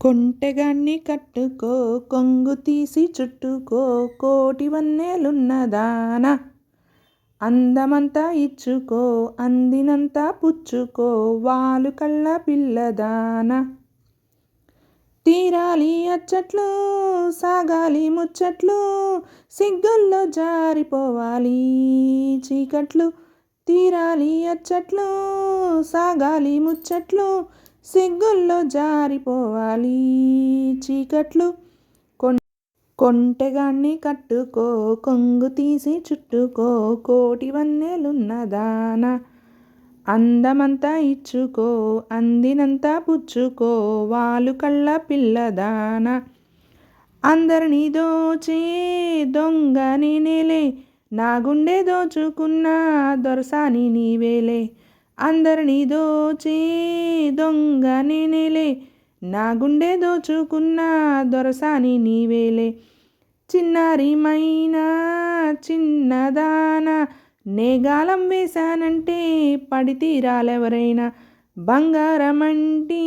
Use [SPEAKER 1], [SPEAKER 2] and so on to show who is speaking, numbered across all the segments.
[SPEAKER 1] కొంటెగాన్ని కట్టుకో కొంగు తీసి చుట్టుకో కోటి వన్నెలున్నదానా. అందమంతా ఇచ్చుకో అందినంతా పుచ్చుకో వాలు కళ్ళ పిల్లదానా. తీరాలి అచ్చట్లు సాగాలి ముచ్చట్లు సిగ్గుల్లో జారిపోవాలి చీకట్లు. తీరాలి అచ్చట్లు సాగాలి ముచ్చట్లు సిగ్గు సిగ్గుల్లో జారిపోవాలి. చీకట్లు కొంటెగాన్ని కట్టుకో. కొంగు తీసి చుట్టుకో. కోటి వన్నెలున్నదాన అందమంతా ఇచ్చుకో. అందినంతా పుచ్చుకో. వాలు కళ్ళ పిల్లదాన అందరినీ దోచే. దొంగ నేనేలే నా గుండె దోచుకున్న దొరసాని నీవేలే. అందరినీ దోచే దొంగ నేనేలే నా గుండె దోచుకున్న దొరసాని నీవేలే. చిన్నారి మైనా చిన్నదాన నేగాలం వేశానంటే పడి తీరాలెవరైనా? బంగారమంటి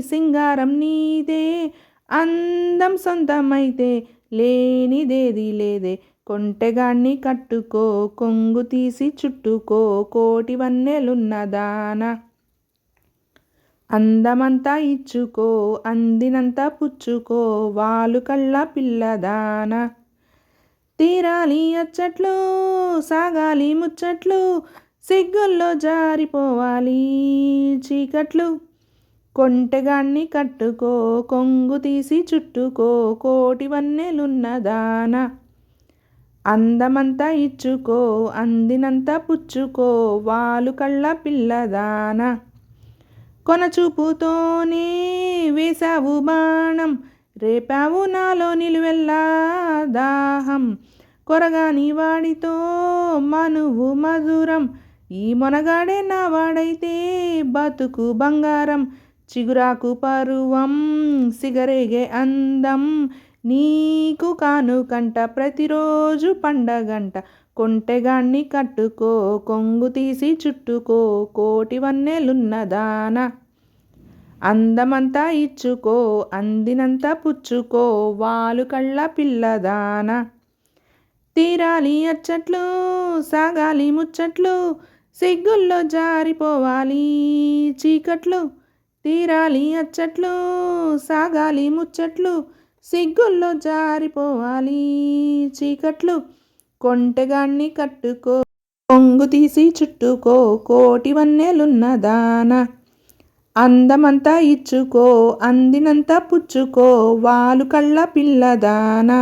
[SPEAKER 1] సింగారం నీదే అందం సొంతమైతే లేనిదేది లేదే. కొంటెగాణ్ణి కట్టుకో కొంగు తీసి చుట్టుకో కోటి వన్నెలున్నదానా. అందమంతా ఇచ్చుకో అందినంత పుచ్చుకో వాలు కళ్ళ పిల్లదానా. తీరాలి అచ్చట్లు సాగాలి ముచ్చట్లు సిగ్గుల్లో జారిపోవాలి చీకట్లు. కొంటెగాన్ని కట్టుకో కొంగు తీసి చుట్టుకో కోటి వన్నెలున్నదాన అందమంతా ఇచ్చుకో అందినంత పుచ్చుకో వాలు కళ్ళ పిల్లదానా కొనచూపుతోనే వేసావు బాణం రేపావు నాలో నిలువెల్లా దాహం. కొరగాని వాడితో మనువు మధురం ఈ మొనగాడే నా వాడైతే బతుకు బంగారం. చిగురాకు పరువం సిగరేగే అందం. నీకు కానుకంట ప్రతిరోజు పండగంట. కొంటెగాన్ని కట్టుకో కొంగు తీసి చుట్టుకో కోటి వన్నెలున్నదానా అందమంతా ఇచ్చుకో అందినంత పుచ్చుకో వాలు కళ్ళ పిల్లదానా తీరాలి అచ్చట్లు సాగాలి ముచ్చట్లు సిగ్గుల్లో జారిపోవాలి చీకట్లు. తీరాలి అచ్చట్లు సాగాలి ముచ్చట్లు సిగ్గుల్లో జారిపోవాలి చీకట్లు. కొంటెగాన్ని కట్టుకో కొంగు తీసి చుట్టుకో కోటి వన్నెలున్నదానా అందమంతా ఇచ్చుకో అందినంత పుచ్చుకో వాలు కళ్ళ పిల్లదానా